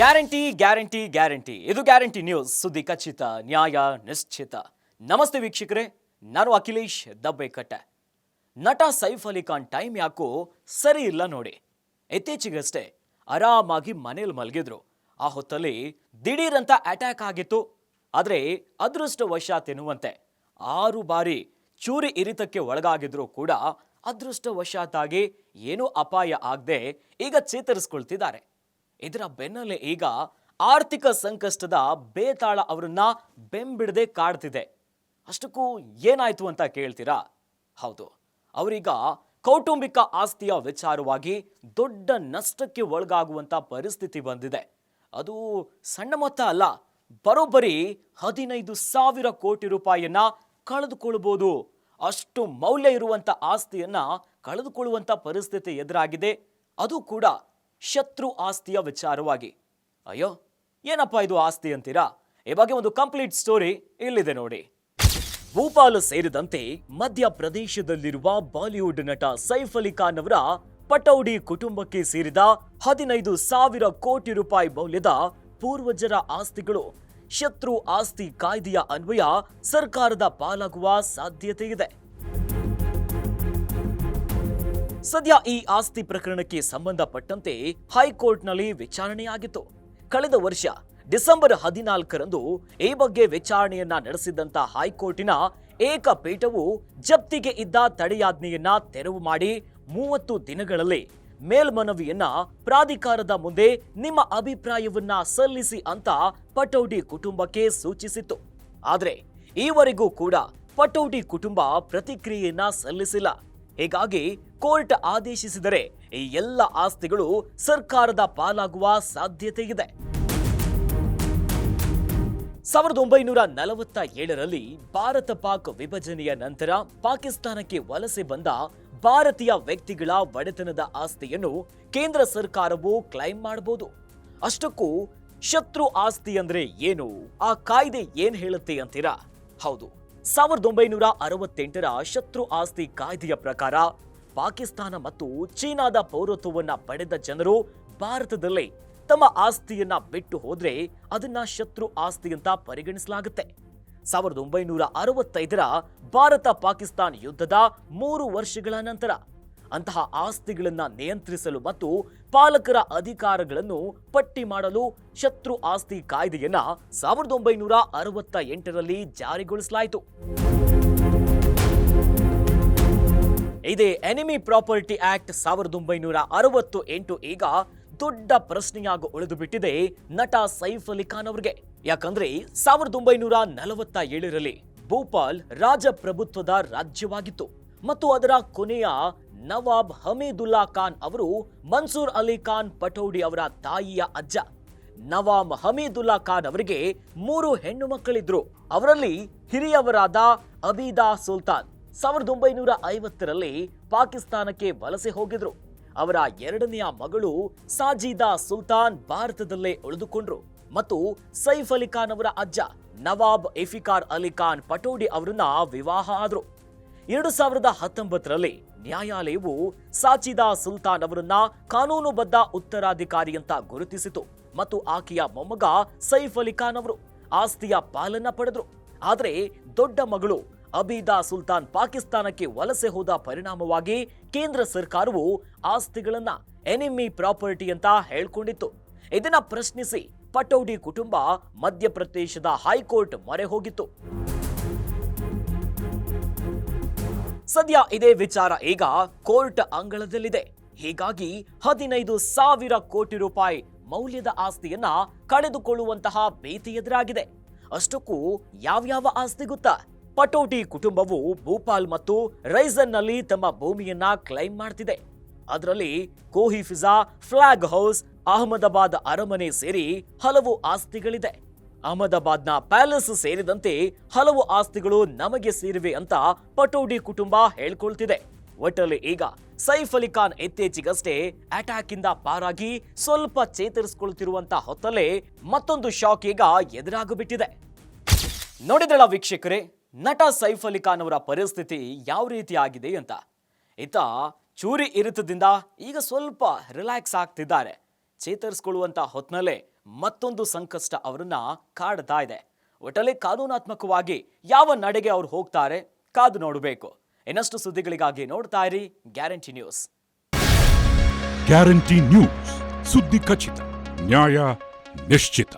Guarantee guarantee guarantee. ಇದು guarantee news. ಸುದ್ದಿ ಖಚಿತ, ನ್ಯಾಯ ನಿಶ್ಚಿತ. ನಮಸ್ತೆ ವೀಕ್ಷಕರೇ, ನಾನು ಅಖಿಲೇಶ್ ದಬ್ಬೆಕಟ್ಟೆ. ನಟ ಸೈಫ್ ಅಲಿ ಖಾನ್ ಟೈಮ್ ಯಾಕೋ ಸರಿ ಇಲ್ಲ ನೋಡಿ. ಇತ್ತೀಚೆಗಷ್ಟೇ ಆರಾಮಾಗಿ ಮನೇಲಿ ಮಲಗಿದ್ರು. ಆ ಹೊತ್ತಲ್ಲಿ ದಿಢೀರಂತ ಅಟ್ಯಾಕ್ ಆಗಿತ್ತು. ಆದರೆ ಅದೃಷ್ಟವಶಾತ್ ಎನ್ನುವಂತೆ ಆರು ಬಾರಿ ಚೂರಿ ಇರಿತಕ್ಕೆ ಒಳಗಾಗಿದ್ರು ಕೂಡ ಅದೃಷ್ಟವಶಾತಾಗಿ ಏನೂ ಅಪಾಯ ಆಗದೆ ಈಗ ಚೇತರಿಸ್ಕೊಳ್ತಿದ್ದಾರೆ. ಇದರ ಬೆನ್ನಲ್ಲೇ ಈಗ ಆರ್ಥಿಕ ಸಂಕಷ್ಟದ ಬೇತಾಳ ಅವರನ್ನ ಬೆಂಬಿಡದೆ ಕಾಡ್ತಿದೆ. ಅಷ್ಟಕ್ಕೂ ಏನಾಯ್ತು ಅಂತ ಕೇಳ್ತೀರಾ? ಹೌದು, ಅವರೀಗ ಕೌಟುಂಬಿಕ ಆಸ್ತಿಯ ವಿಚಾರವಾಗಿ ದೊಡ್ಡ ನಷ್ಟಕ್ಕೆ ಒಳಗಾಗುವಂತ ಪರಿಸ್ಥಿತಿ ಬಂದಿದೆ. ಅದು ಸಣ್ಣ ಮೊತ್ತ ಅಲ್ಲ, ಬರೋಬ್ಬರಿ ಹದಿನೈದು ಸಾವಿರ ಕೋಟಿ ರೂಪಾಯಿಯನ್ನ ಕಳೆದುಕೊಳ್ಬೋದು. ಅಷ್ಟು ಮೌಲ್ಯ ಇರುವಂತ ಆಸ್ತಿಯನ್ನ ಕಳೆದುಕೊಳ್ಳುವಂತ ಪರಿಸ್ಥಿತಿ ಎದುರಾಗಿದೆ. ಅದು ಕೂಡ ಶತ್ರು ಆಸ್ತಿಯ ವಿಚಾರವಾಗಿ. ಅಯ್ಯೋ, ಏನಪ್ಪ ಇದು ಆಸ್ತಿ ಅಂತೀರಾ? ಈ ಬಗ್ಗೆ ಒಂದು ಕಂಪ್ಲೀಟ್ ಸ್ಟೋರಿ ಇಲ್ಲಿದೆ ನೋಡಿ. ಭೂಪಾಲ್ ಸೇರಿದಂತೆ ಮಧ್ಯಪ್ರದೇಶದಲ್ಲಿರುವ ಬಾಲಿವುಡ್ ನಟ ಸೈಫ್ ಅಲಿ ಖಾನ್ ಅವರ ಪಟೌಡಿ ಕುಟುಂಬಕ್ಕೆ ಸೇರಿದ ಹದಿನೈದು ಸಾವಿರ ಕೋಟಿ ರೂಪಾಯಿ ಮೌಲ್ಯದ ಪೂರ್ವಜರ ಆಸ್ತಿಗಳು, ಶತ್ರು ಆಸ್ತಿ ಕಾಯ್ದೆಯ ಅನ್ವಯ ಸರ್ಕಾರದ ಪಾಲಾಗುವ ಸಾಧ್ಯತೆ ಇದೆ ಸದ್ಯ ಈ ಆಸ್ತಿ ಪ್ರಕರಣಕ್ಕೆ ಸಂಬಂಧಪಟ್ಟಂತೆ ಹೈಕೋರ್ಟ್ನಲ್ಲಿ ವಿಚಾರಣೆಯಾಗಿತ್ತು. ಕಳೆದ ವರ್ಷ ಡಿಸೆಂಬರ್ ಹದಿನಾಲ್ಕರಂದು ಈ ಬಗ್ಗೆ ವಿಚಾರಣೆಯನ್ನ ನಡೆಸಿದ್ದಂತ ಹೈಕೋರ್ಟಿನ ಏಕಪೀಠವು ಜಪ್ತಿಗೆ ಇದ್ದ ತಡೆಯಾಜ್ಞೆಯನ್ನ ತೆರವು ಮಾಡಿ ಮೂವತ್ತು ದಿನಗಳಲ್ಲಿ ಮೇಲ್ಮನವಿಯನ್ನ ಪ್ರಾಧಿಕಾರದ ಮುಂದೆ ನಿಮ್ಮ ಅಭಿಪ್ರಾಯವನ್ನ ಸಲ್ಲಿಸಿ ಅಂತ ಪಟೌಡಿ ಕುಟುಂಬಕ್ಕೆ ಸೂಚಿಸಿತ್ತು. ಆದರೆ ಈವರೆಗೂ ಕೂಡ ಪಟೌಡಿ ಕುಟುಂಬ ಪ್ರತಿಕ್ರಿಯೆಯನ್ನ ಸಲ್ಲಿಸಿಲ್ಲ. ಹೀಗಾಗಿ ಕೋರ್ಟ್ ಆದೇಶಿಸಿದರೆ ಈ ಎಲ್ಲ ಆಸ್ತಿಗಳು ಸರ್ಕಾರದ ಪಾಲಾಗುವ ಸಾಧ್ಯತೆ ಇದೆ ಸಾವಿರದ ಒಂಬೈನೂರ ನಲವತ್ತ ಏಳರಲ್ಲಿ ಭಾರತ ಪಾಕ್ ವಿಭಜನೆಯ ನಂತರ ಪಾಕಿಸ್ತಾನಕ್ಕೆ ವಲಸೆ ಬಂದ ಭಾರತೀಯ ವ್ಯಕ್ತಿಗಳ ಒಡೆತನದ ಆಸ್ತಿಯನ್ನು ಕೇಂದ್ರ ಸರ್ಕಾರವು ಕ್ಲೈಮ್ ಮಾಡಬಹುದು. ಅಷ್ಟಕ್ಕೂ ಶತ್ರು ಆಸ್ತಿ ಅಂದ್ರೆ ಏನು? ಆ ಕಾಯ್ದೆ ಏನ್ ಹೇಳುತ್ತೆ ಅಂತೀರಾ? ಹೌದು. ಸಾವಿರದ ಒಂಬೈನೂರ ಅರವತ್ತೆಂಟರ ಶತ್ರು ಆಸ್ತಿ ಕಾಯ್ದೆಯ ಪ್ರಕಾರ ಪಾಕಿಸ್ತಾನ ಮತ್ತು ಚೀನಾದ ಪೌರತ್ವವನ್ನ ಪಡೆದ ಜನರು ಭಾರತದಲ್ಲಿ ತಮ್ಮ ಆಸ್ತಿಯನ್ನ ಬಿಟ್ಟು ಹೋದ್ರೆ ಅದನ್ನ ಶತ್ರು ಆಸ್ತಿ ಅಂತ ಪರಿಗಣಿಸಲಾಗುತ್ತೆ. ಸಾವಿರದ ಒಂಬೈನೂರ ಅರವತ್ತೈದರ ಭಾರತ ಪಾಕಿಸ್ತಾನ್ ಯುದ್ಧದ ಮೂರು ವರ್ಷಗಳ ನಂತರ ಅಂತಹ ಆಸ್ತಿಗಳನ್ನು ನಿಯಂತ್ರಿಸಲು ಮತ್ತು ಪಾಲಕರ ಅಧಿಕಾರಗಳನ್ನು ಪಟ್ಟಿ ಮಾಡಲು ಶತ್ರು ಆಸ್ತಿ ಕಾಯ್ದೆಯನ್ನ ಸಾವಿರದ ಒಂಬೈನೂರ ಅರವತ್ತ ಎಂಟರಲ್ಲಿ ಜಾರಿಗೊಳಿಸಲಾಯಿತು. ಇದೇ ಎನಿಮಿ ಪ್ರಾಪರ್ಟಿ ಆಕ್ಟ್ ಸಾವಿರದ ಒಂಬೈನೂರ ಅರವತ್ತು ಎಂಟು ಈಗ ದೊಡ್ಡ ಪ್ರಶ್ನೆಯಾಗಿ ಉಳಿದು ಬಿಟ್ಟಿದೆ ನಟ ಸೈಫ್ ಅಲಿ ಖಾನ್ ಅವರಿಗೆ. ಯಾಕಂದ್ರೆ ಸಾವಿರದ ಒಂಬೈನೂರ ನಲವತ್ತ ಏಳರಲ್ಲಿ ಭೋಪಾಲ್ ರಾಜಪ್ರಭುತ್ವದ ರಾಜ್ಯವಾಗಿತ್ತು. ಮತ್ತು ಅದರ ಕೊನೆಯ ನವಾಬ್ ಹಮೀದುಲ್ಲಾ ಖಾನ್ ಅವರು ಮನ್ಸೂರ್ ಅಲಿ ಖಾನ್ ಪಟೌಡಿ ಅವರ ತಾಯಿಯ ಅಜ್ಜ. ನವಾಬ್ ಹಮೀದುಲ್ಲಾ ಖಾನ್ ಅವರಿಗೆ ಮೂರು ಹೆಣ್ಣು ಮಕ್ಕಳಿದ್ರು. ಅವರಲ್ಲಿ ಹಿರಿಯವರಾದ ಅಬಿದಾ ಸುಲ್ತಾನ್ ಸಾವಿರದ ಒಂಬೈನೂರ ಐವತ್ತರಲ್ಲಿ ಪಾಕಿಸ್ತಾನಕ್ಕೆ ವಲಸೆ ಹೋಗಿದ್ರು. ಅವರ ಎರಡನೆಯ ಮಗಳು ಸಾಜಿದಾ ಸುಲ್ತಾನ್ ಭಾರತದಲ್ಲೇ ಉಳಿದುಕೊಂಡ್ರು. ಮತ್ತು ಸೈಫ್ ಅಲಿ ಖಾನ್ ಅವರ ಅಜ್ಜ ನವಾಬ್ ಇಫಿಕಾರ್ ಅಲಿ ಖಾನ್ ಪಟೋಡಿ ಅವರನ್ನ ವಿವಾಹ ಆದ್ರು. ಎರಡು ಸಾವಿರದ ಹತ್ತೊಂಬತ್ತರಲ್ಲಿ ನ್ಯಾಯಾಲಯವು ಸಾಚಿದಾ ಸುಲ್ತಾನ್ ಅವರನ್ನ ಕಾನೂನುಬದ್ಧ ಉತ್ತರಾಧಿಕಾರಿ ಅಂತ ಗುರುತಿಸಿತು ಮತ್ತು ಆಕೆಯ ಮೊಮ್ಮಗ ಸೈಫ್ ಅಲಿ ಖಾನ್ ಅವರು ಆಸ್ತಿಯ ಪಾಲನ್ನ ಪಡೆದ್ರು. ಆದರೆ ದೊಡ್ಡ ಮಗಳು ಅಬೀದಾ ಸುಲ್ತಾನ್ ಪಾಕಿಸ್ತಾನಕ್ಕೆ ವಲಸೆ ಹೋದ ಪರಿಣಾಮವಾಗಿ ಕೇಂದ್ರ ಸರ್ಕಾರವು ಆಸ್ತಿಗಳನ್ನ ಎನಿಮಿ ಪ್ರಾಪರ್ಟಿ ಅಂತ ಹೇಳ್ಕೊಂಡಿತ್ತು. ಇದನ್ನ ಪ್ರಶ್ನಿಸಿ ಪಟೌಡಿ ಕುಟುಂಬ ಮಧ್ಯಪ್ರದೇಶದ ಹೈಕೋರ್ಟ್ ಮೊರೆ ಹೋಗಿತ್ತು. ಸದ್ಯ ಇದೇ ವಿಚಾರ ಈಗ ಕೋರ್ಟ್ ಅಂಗಳದಲ್ಲಿದೆ. ಹೀಗಾಗಿ ಹದಿನೈದು ಸಾವಿರ ಕೋಟಿ ರೂಪಾಯಿ ಮೌಲ್ಯದ ಆಸ್ತಿಯನ್ನ ಕಳೆದುಕೊಳ್ಳುವಂತಹ ಭೀತಿ ಎದುರಾಗಿದೆ. ಅಷ್ಟಕ್ಕೂ ಯಾವ್ಯಾವ ಆಸ್ತಿ ಗೊತ್ತಾ? ಪಟೋಟಿ ಕುಟುಂಬವು ಭೂಪಾಲ್ ಮತ್ತು ರೈಸನ್ನಲ್ಲಿ ತಮ್ಮ ಭೂಮಿಯನ್ನ ಕ್ಲೈಮ್ ಮಾಡ್ತಿದೆ. ಅದರಲ್ಲಿ ಕೋಹಿಫಿಜಾ ಫ್ಲಾಗ್ ಹೌಸ್, ಅಹಮದಾಬಾದ್ ಅರಮನೆ ಸೇರಿ ಹಲವು ಆಸ್ತಿಗಳಿದೆ. ಅಹಮದಾಬಾದ್ನ ಪ್ಯಾಲೇಸ್ ಸೇರಿದಂತೆ ಹಲವು ಆಸ್ತಿಗಳು ನಮಗೆ ಸೇರಿವೆ ಅಂತ ಪಟೋಡಿ ಕುಟುಂಬ ಹೇಳ್ಕೊಳ್ತಿದೆ. ಒಟ್ಟಲ್ಲಿ ಈಗ ಸೈಫ್ ಅಲಿ ಖಾನ್ ಇತ್ತೀಚೆಗಷ್ಟೇ ಅಟ್ಯಾಕ್ ಇಂದ ಪಾರಾಗಿ ಸ್ವಲ್ಪ ಚೇತರಿಸಿಕೊಳ್ತಿರುವಂತ ಹೊತ್ತಲ್ಲೇ ಮತ್ತೊಂದು ಶಾಕ್ ಈಗ ಎದುರಾಗಿಬಿಟ್ಟಿದೆ. ನೋಡಿದಳ ವೀಕ್ಷಕರೇ, ನಟ ಸೈಫ್ ಅಲಿ ಖಾನ್ ಅವರ ಪರಿಸ್ಥಿತಿ ಯಾವ ರೀತಿ ಆಗಿದೆ ಅಂತ. ಈತ ಚೂರಿ ಇರಿತದಿಂದ ಈಗ ಸ್ವಲ್ಪ ರಿಲ್ಯಾಕ್ಸ್ ಆಗ್ತಿದ್ದಾರೆ. ಚೇತರಿಸ್ಕೊಳ್ಳುವಂತ ಹೊತ್ನಲ್ಲೇ ಮತ್ತೊಂದು ಸಂಕಷ್ಟ ಅವರನ್ನ ಕಾಡ್ತಾ ಇದೆ. ಒಟ್ಟಲ್ಲಿ ಕಾನೂನಾತ್ಮಕವಾಗಿ ಯಾವ ನಡೆಗೆ ಅವ್ರು ಹೋಗ್ತಾರೆ ಕಾದು ನೋಡಬೇಕು. ಇನ್ನಷ್ಟು ಸುದ್ದಿಗಳಿಗಾಗಿ ನೋಡ್ತಾ ಇರಿ ಗ್ಯಾರಂಟಿ ನ್ಯೂಸ್. Guarantee news. ಸುದ್ದಿ ಖಚಿತ, ನ್ಯಾಯ ನಿಶ್ಚಿತ.